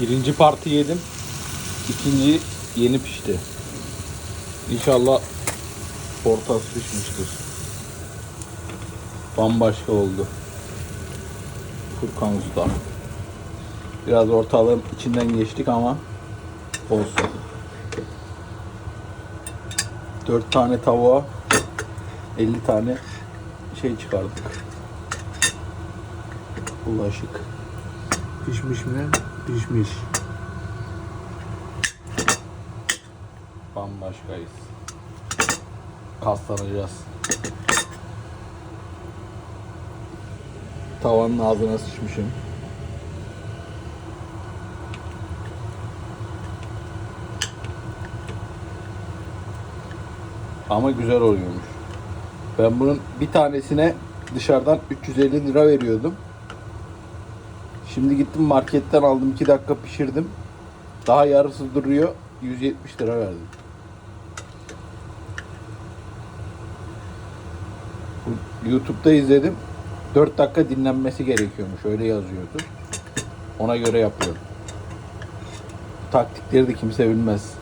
Birinci parti yedim. İkinci yeni pişti. İnşallah ortası pişmiştir. Bambaşka oldu. Furkan Usta. Biraz ortalığın içinden geçtik ama olsun. 4 tane tavuğa 50 tane şey çıkardık. Bulaşık. Pişmiş mi? Pişmiş. Bambaşkayız. Kaslanacağız. Tavanın ağzına sıçmışım. Ama güzel oluyormuş. Ben bunun bir tanesine dışarıdan 350 lira veriyordum. Şimdi gittim marketten aldım 2 dakika pişirdim. Daha yarısı duruyor. 170 lira verdim. YouTube'da izledim. 4 dakika dinlenmesi gerekiyormuş. Öyle yazıyordu. Ona göre yapıyorum. Taktikleri de kimse bilmez.